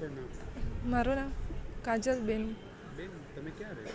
આપણું નામ મારું નામ કાજલબેન બેન. તમે ક્યાં રહો?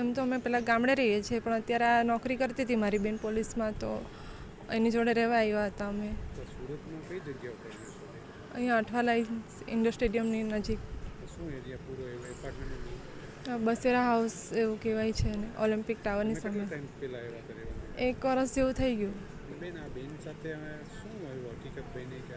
એમ તો અમે પહેલાં ગામડે રહીએ છીએ પણ અત્યારે આ નોકરી કરતી હતી મારી બેન પોલીસમાં તો એની જોડે રહેવા આવ્યા હતા અમે. સુરતમાં કઈ જગ્યા અહીંયા અઠવાલા ઇન્ડોર સ્ટેડિયમની નજીક. શું એરિયા પૂરો એવો બસેરા હાઉસ એવું કહેવાય છે ને ઓલિમ્પિક ટાવરની સામે. એક વર્ષ જેવું થઈ ગયું. બેન આ બેન સાથે શું હકીકત બની કે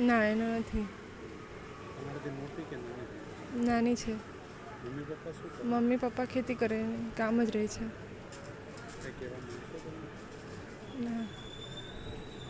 ના એનો નથી. નાની? છે. મમ્મી પપ્પા મમ્મી પપ્પા ખેતી કરે કામ જ રહે છે.